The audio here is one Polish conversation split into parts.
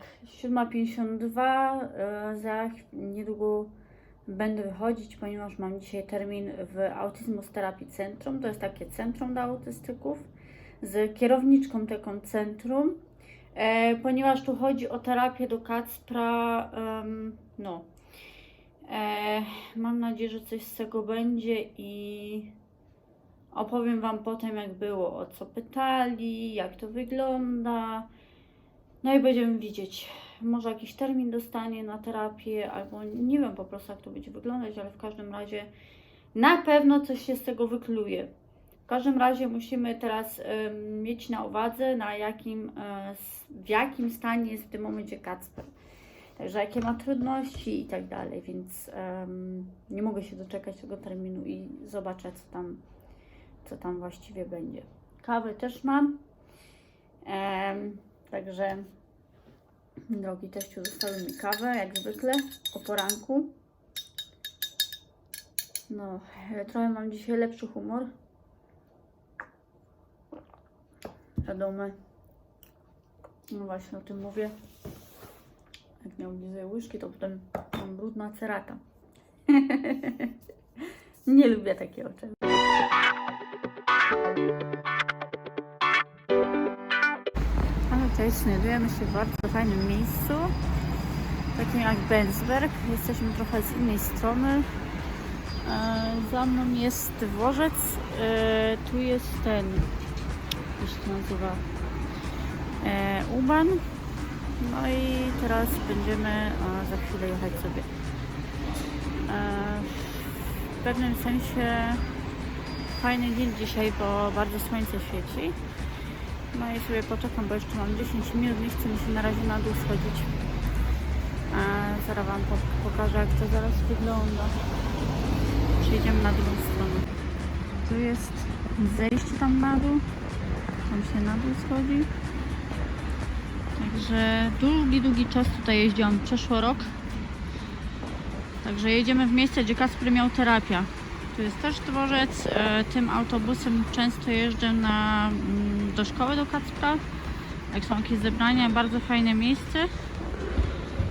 tak, 7.52. E, za niedługo będę wychodzić, ponieważ mam dzisiaj termin w Autismus Terapii Centrum. To jest takie centrum dla autystyków z kierowniczką tego centrum. E, ponieważ tu chodzi o terapię do Kacpra, em, no. E, mam nadzieję, że coś z tego będzie i opowiem Wam potem, jak było, o co pytali, jak to wygląda. No i będziemy widzieć, może jakiś termin dostanie na terapię, albo nie wiem po prostu, jak to będzie wyglądać, ale w każdym razie na pewno coś się z tego wykluje. W każdym razie musimy teraz em, mieć na uwadze, na jakim, e, w jakim stanie jest w tym momencie Kacper. Także jakie ma trudności i tak dalej, więc em, nie mogę się doczekać tego terminu i zobaczę, co tam, co tam właściwie będzie. Kawę też mam. Em, także drogi teściu zostawił mi kawę, jak zwykle, o poranku. No, e, trochę mam dzisiaj lepszy humor. Wiadomo. No właśnie o tym mówię. Jak nie oblizuję łyżki, to potem mam brudna cerata. nie lubię takiego czegoś. Cześć, znajdujemy się w bardzo fajnym miejscu, takim jak Bensberg. Jesteśmy trochę z innej strony. E, Za mną jest dworzec, e, tu jest ten, jak się nazywa, e, Uban. No i teraz będziemy za chwilę jechać sobie. W pewnym sensie fajny dzień dzisiaj, bo bardzo słońce świeci. No i sobie poczekam, bo jeszcze mam 10 minut, nie chce mi się na razie na dół schodzić. A zaraz Wam po- pokażę, jak to zaraz wygląda. Przejdziemy na drugą stronę. Tu jest zejście tam na dół. Tam się na dół schodzi. Także długi, długi czas tutaj jeździłam. Przeszło rok. Także jedziemy w miejsce, gdzie Kasper miał terapię. Tu jest też dworzec. E, Tym autobusem często jeżdżę na, mm, do szkoły do Kacpra. Jak są jakieś zebrania, bardzo fajne miejsce.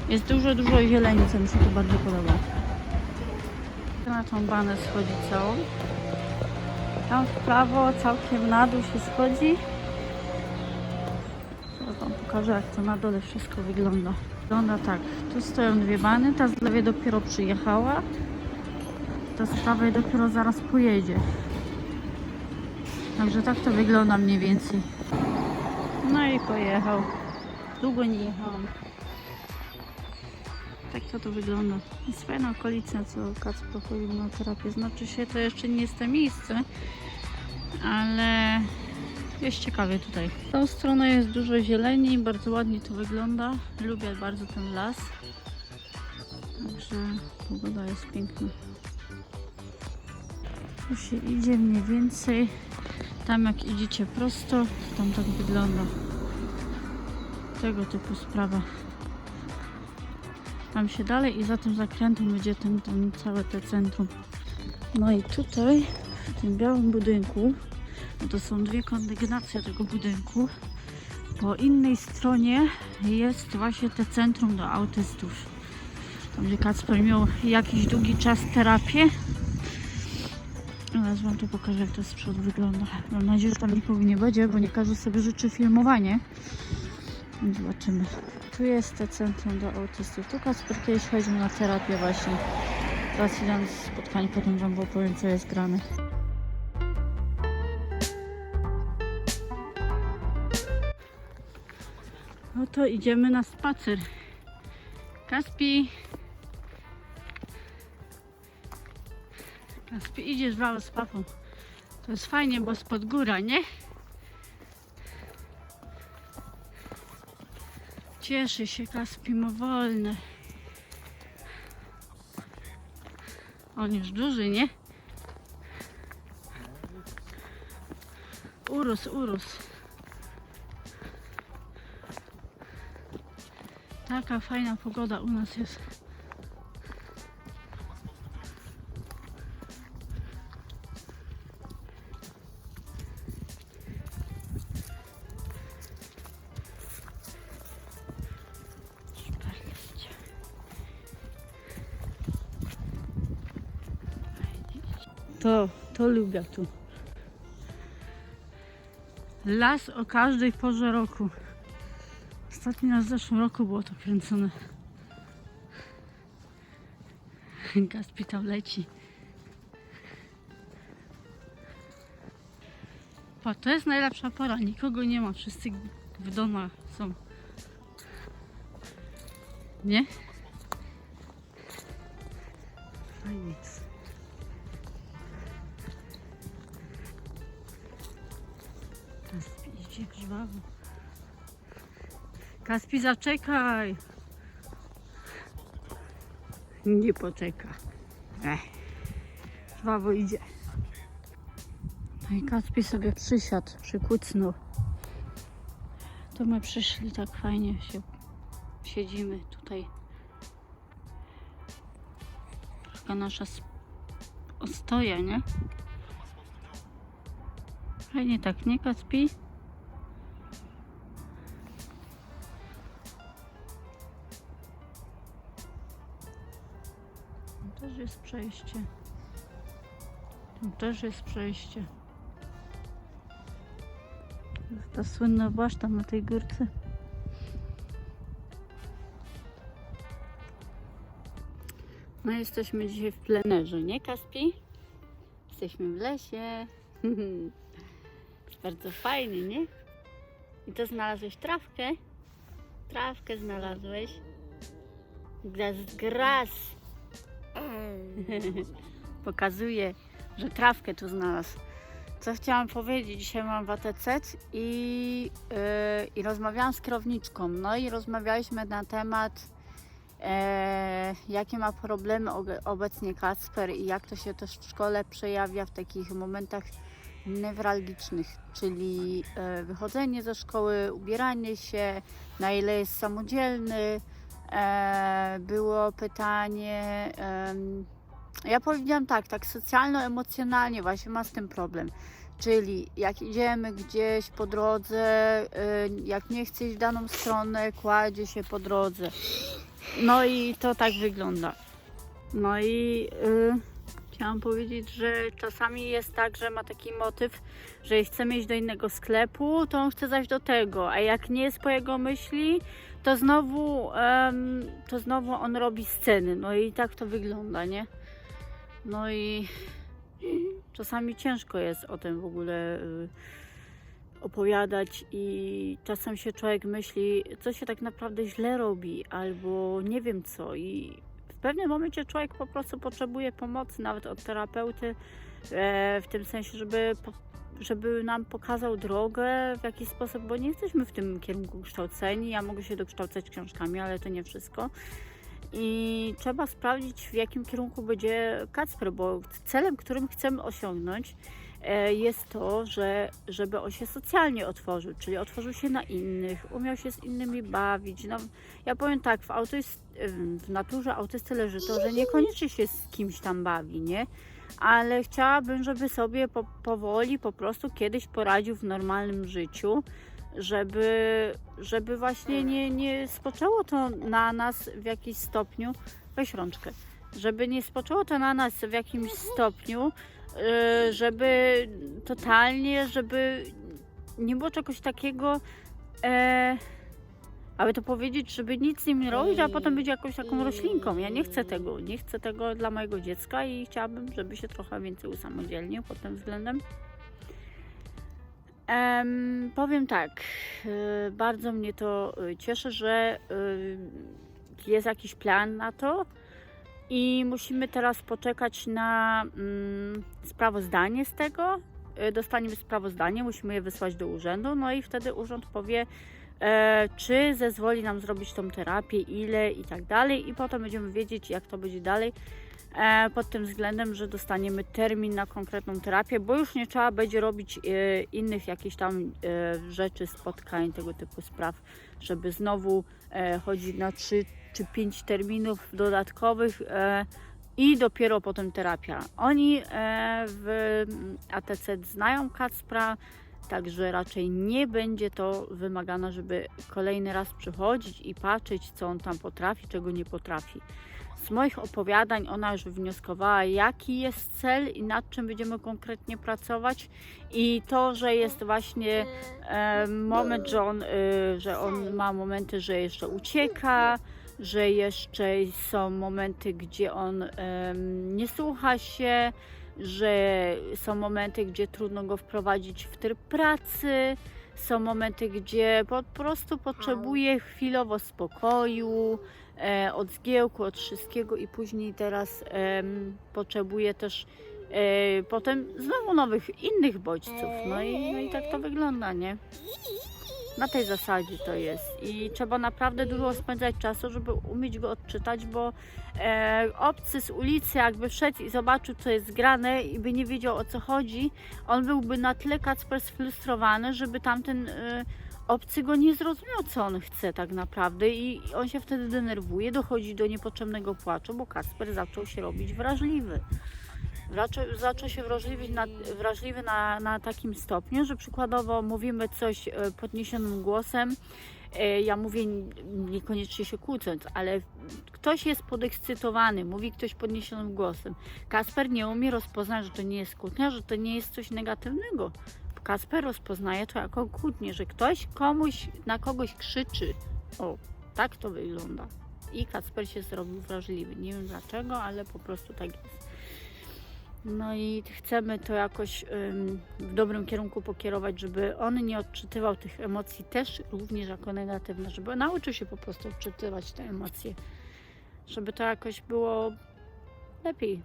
Jest dużo, dużo zieleni, co mi się tu bardzo podoba. Na tą banę schodzi całą. Tam w prawo, całkiem na dół się schodzi. Teraz Wam pokażę, jak to na dole wszystko wygląda. Wygląda tak. Tu stoją dwie bany, ta z lewej dopiero przyjechała. Ta z prawej dopiero zaraz pojedzie. Także tak to wygląda mniej więcej. No i pojechał. Długo nie jechałam. Tak to to wygląda. Jest fajna okolica, co Kacper chodził na terapię. Znaczy się, to jeszcze nie jest to miejsce, ale jest ciekawie tutaj. W tą stronę jest dużo zieleni, bardzo ładnie to wygląda. Lubię bardzo ten las. Także pogoda jest piękna. Tu się idzie mniej więcej. Tam jak idziecie prosto, to tam tak wygląda. Tego typu sprawa. Tam się dalej i za tym zakrętem będzie ten, ten całe te centrum. No i tutaj w tym białym budynku, no to są dwie kondygnacje tego budynku. Po innej stronie jest właśnie te centrum do autystów. Tam gdzie Kacper miał jakiś długi czas terapię. Teraz wam tu pokażę jak to z przodu wygląda. Mam nadzieję, że tam nikogo nie będzie, bo nie każdy sobie życzy filmowanie. Zobaczymy. Tu jest centrum do autystów. Tu Kacper kiedyś chodził na terapię właśnie. Teraz idę na spotkanie, potem wam opowiem co jest grane. No to idziemy na spacer. Kaspi. Idziesz wam z papą. To jest fajnie, bo spod góra, nie? Cieszy się, Kaspi ma wolne. On już duży, nie? Urósł, urósł. Taka fajna pogoda u nas jest. To, to lubię tu. Las o każdej porze roku. Ostatni raz w zeszłym roku było to kręcone. Gaspi leci. Pa, to jest najlepsza pora. Nikogo nie ma. Wszyscy w domach są. Nie? Fajnie żwawo. Kaspi zaczekaj. Nie poczeka. Ech. Żwawo idzie. No i Kaspi sobie przysiadł, przykucnął. To my przyszli tak fajnie się siedzimy tutaj. Taka nasza ostoja, nie? Fajnie tak, nie Kaspi? Jest przejście. Tu też jest przejście. Ta słynna baszta na tej górce. No jesteśmy dzisiaj w plenerze, nie Kaspi? Jesteśmy w lesie. Bardzo fajnie, nie? I to znalazłeś trawkę? Trawkę znalazłeś. Gras, gras. Pokazuje, że trawkę tu znalazł. Co chciałam powiedzieć, dzisiaj mam WTC i, yy, i rozmawiałam z kierowniczką. No i rozmawialiśmy na temat, e, jakie ma problemy obecnie Kacper i jak to się też w szkole przejawia w takich momentach newralgicznych, czyli e, wychodzenie ze szkoły, ubieranie się, na ile jest samodzielny. E, było pytanie. ja powiedziałam tak, tak socjalno-emocjonalnie właśnie ma z tym problem. Czyli jak idziemy gdzieś po drodze, y, jak nie chce iść w daną stronę, kładzie się po drodze. No i to tak wygląda. No i y, chciałam powiedzieć, że czasami jest tak, że ma taki motyw, że chcemy iść do innego sklepu, to on chce zajść do tego, a jak nie jest po jego myśli, to znowu, to znowu on robi sceny. No i tak to wygląda, nie? No i czasami ciężko jest o tym w ogóle y, opowiadać i czasem się człowiek myśli, co się tak naprawdę źle robi, albo nie wiem co. I w pewnym momencie człowiek po prostu potrzebuje pomocy, nawet od terapeuty, w tym sensie, żeby, żeby nam pokazał drogę w jakiś sposób, bo nie jesteśmy w tym kierunku kształceni. Ja mogę się dokształcać książkami, ale to nie wszystko. I trzeba sprawdzić, w jakim kierunku będzie Kacper, bo celem, którym chcemy osiągnąć, e, jest to, że, żeby on się socjalnie otworzył, czyli otworzył się na innych, umiał się z innymi bawić. No, ja powiem tak, w, autyst, w naturze autysty leży to, że niekoniecznie się z kimś tam bawi, nie? Ale chciałabym, żeby sobie po, powoli po prostu kiedyś poradził w normalnym życiu, żeby, żeby właśnie nie, nie spoczęło to na nas w jakimś stopniu, weź rączkę, żeby nie spoczęło to na nas w jakimś stopniu, yy, żeby totalnie, żeby nie było czegoś takiego, e, aby to powiedzieć, żeby nic z nim nie robić, a potem być jakąś taką roślinką. Ja nie chcę tego, nie chcę tego dla mojego dziecka i chciałabym, żeby się trochę więcej usamodzielnił pod tym względem. Em, powiem tak, y, bardzo mnie to y, cieszy, że y, jest jakiś plan na to i musimy teraz poczekać na mm, sprawozdanie z tego. Dostaniemy sprawozdanie, musimy je wysłać do urzędu, no i wtedy urząd powie, czy zezwoli nam zrobić tą terapię, ile i tak dalej, i potem będziemy wiedzieć, jak to będzie dalej e, pod tym względem, że dostaniemy termin na konkretną terapię, bo już nie trzeba będzie robić e, innych jakichś tam e, rzeczy, spotkań, tego typu spraw, żeby znowu e, chodzić na 3 czy 5 terminów dodatkowych e, i dopiero potem terapia. Oni e, w ATC znają Kacpra, Także raczej nie będzie to wymagane, żeby kolejny raz przychodzić i patrzeć, co on tam potrafi, czego nie potrafi. Z moich opowiadań ona już wnioskowała, jaki jest cel i nad czym będziemy konkretnie pracować. I to, że jest właśnie e, moment, że on, e, że on ma momenty, że jeszcze ucieka, że jeszcze są momenty, gdzie on em, nie słucha się, że są momenty, gdzie trudno go wprowadzić w tryb pracy, są momenty, gdzie po prostu potrzebuje chwilowo spokoju, e, od zgiełku, od wszystkiego i później teraz em, potrzebuje też e, potem znowu nowych, innych bodźców. No i, no i tak to wygląda, nie? Na tej zasadzie to jest i trzeba naprawdę dużo spędzać czasu, żeby umieć go odczytać, bo e, obcy z ulicy jakby wszedł i zobaczył co jest grane i by nie wiedział o co chodzi, on byłby na tyle kacper sfrustrowany, żeby tamten e, obcy go nie zrozumiał co on chce tak naprawdę i on się wtedy denerwuje, dochodzi do niepotrzebnego płaczu, bo Kasper zaczął się robić wrażliwy. Zaczął, się wrażliwy, na, wrażliwy na, na takim stopniu, że przykładowo mówimy coś e, podniesionym głosem. e, Ja mówię niekoniecznie się kłócąc, ale ktoś jest podekscytowany, mówi ktoś podniesionym głosem. Kasper nie umie rozpoznać, że to nie jest kłótnia, że to nie jest coś negatywnego. Kasper rozpoznaje to jako kłótnię, że ktoś komuś na kogoś krzyczy. O, tak to wygląda. I Kasper się zrobił wrażliwy. Nie wiem dlaczego, ale po prostu tak jest. No i chcemy to jakoś w dobrym kierunku pokierować, żeby on nie odczytywał tych emocji też również jako negatywne, żeby nauczył się po prostu odczytywać te emocje, żeby to jakoś było lepiej.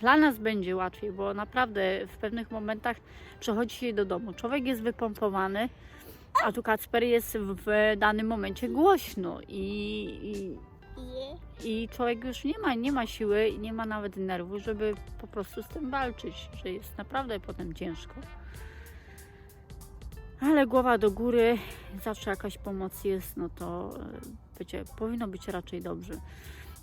Dla nas będzie łatwiej, bo naprawdę w pewnych momentach przechodzi się do domu. Człowiek jest wypompowany, a tu Kacper jest w danym momencie głośno i, i, i człowiek już nie ma, nie ma siły i nie ma nawet nerwu, żeby po prostu z tym walczyć, że jest naprawdę potem ciężko. Ale głowa do góry, zawsze jakaś pomoc jest, no to e, będzie, powinno być raczej dobrze.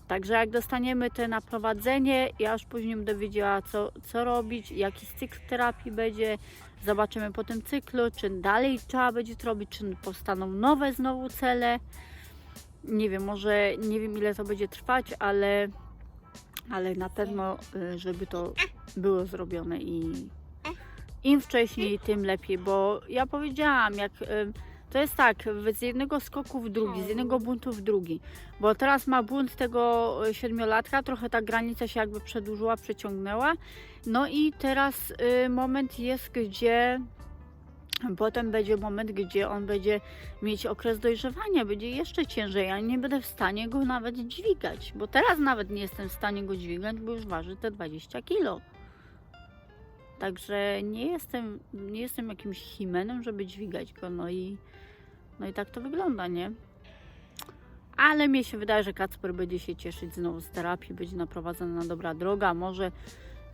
Także jak dostaniemy te naprowadzenie, ja już później będę wiedziała, co, co robić, jaki cykl terapii będzie. Zobaczymy po tym cyklu, czy dalej trzeba będzie to robić, czy powstaną nowe znowu cele nie wiem, może nie wiem ile to będzie trwać, ale, ale na pewno, y, żeby to było zrobione i im wcześniej, tym lepiej, bo ja powiedziałam, jak y, to jest tak, z jednego skoku w drugi, z jednego buntu w drugi, bo teraz ma bunt tego y, siedmiolatka, trochę ta granica się jakby przedłużyła, przeciągnęła, no i teraz moment jest, gdzie Potem będzie moment, gdzie on będzie mieć okres dojrzewania, będzie jeszcze ciężej. Ja nie będę w stanie go nawet dźwigać, bo teraz nawet nie jestem w stanie go dźwigać, bo już waży te 20 kilo. Także nie jestem, nie jestem jakimś himenem, żeby dźwigać go. No i, no i tak to wygląda, nie? Ale mnie się wydaje, że Kacper będzie się cieszyć znowu z terapii, będzie naprowadzony na dobra droga. Może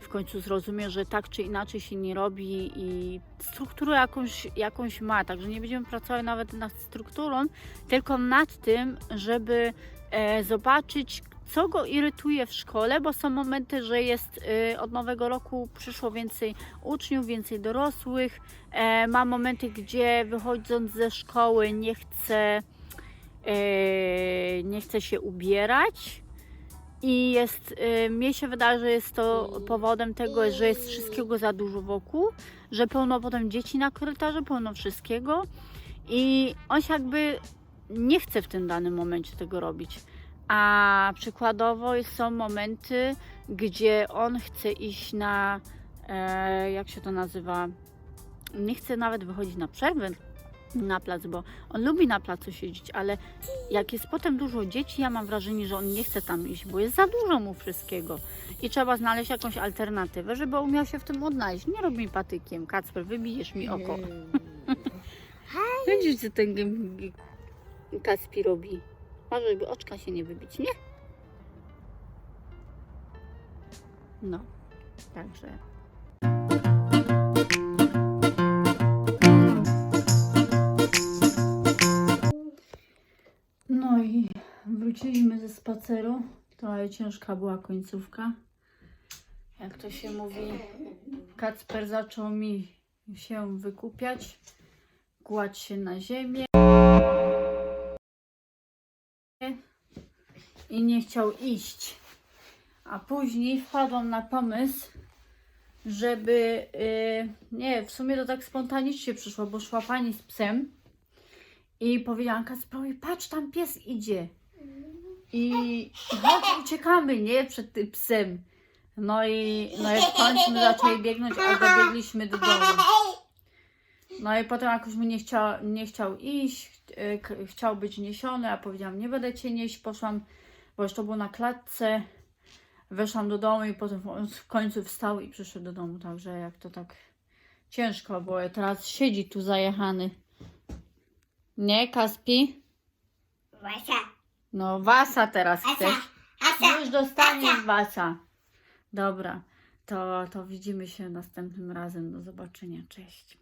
w końcu zrozumie, że tak czy inaczej się nie robi i strukturę jakąś, jakąś ma. Także nie będziemy pracować nawet nad strukturą, tylko nad tym, żeby e, zobaczyć, co go irytuje w szkole, bo są momenty, że jest e, od nowego roku przyszło więcej uczniów, więcej dorosłych. E, ma momenty, gdzie wychodząc ze szkoły nie chce, e, nie chce się ubierać. I jest, y, mnie się wydaje, że jest to powodem tego, że jest wszystkiego za dużo wokół, że pełno potem dzieci na korytarzu, pełno wszystkiego i on się jakby nie chce w tym danym momencie tego robić. A przykładowo są momenty, gdzie on chce iść na, e, jak się to nazywa, nie chce nawet wychodzić na przerwę na plac, bo on lubi na placu siedzieć, ale jak jest potem dużo dzieci, ja mam wrażenie, że on nie chce tam iść, bo jest za dużo mu wszystkiego. I trzeba znaleźć jakąś alternatywę, żeby umiał się w tym odnaleźć. Nie rób mi patykiem, Kacper, wybijesz mi oko. Widzisz, co ten Kacpi robi. Może, żeby oczka się nie wybić, nie? No, także wróciliśmy ze spaceru. Trochę ciężka była końcówka. Jak to się mówi, Kacper zaczął mi się wykupiać, kładź się na ziemię i nie chciał iść. A później wpadłam na pomysł, żeby, y, nie, w sumie to tak spontanicznie przyszło, bo szła pani z psem i powiedziałam Kacprowi, patrz, tam pies idzie. I chodź, uciekamy, nie, przed tym psem. No i, no i w końcu my zaczęli biegnąć, a dobiegliśmy do domu. No i potem jakoś mi nie chciał, nie chciał iść, k- chciał być niesiony, a powiedziałam, nie będę cię nieść, poszłam, bo już to było na klatce, weszłam do domu i potem on w końcu wstał i przyszedł do domu, także jak to tak ciężko było, teraz siedzi tu zajechany. Nie, Kaspi? Wasia. No, wasa teraz chcesz. Asa. No już dostaniesz wasa. Dobra, to, to widzimy się następnym razem. Do zobaczenia. Cześć.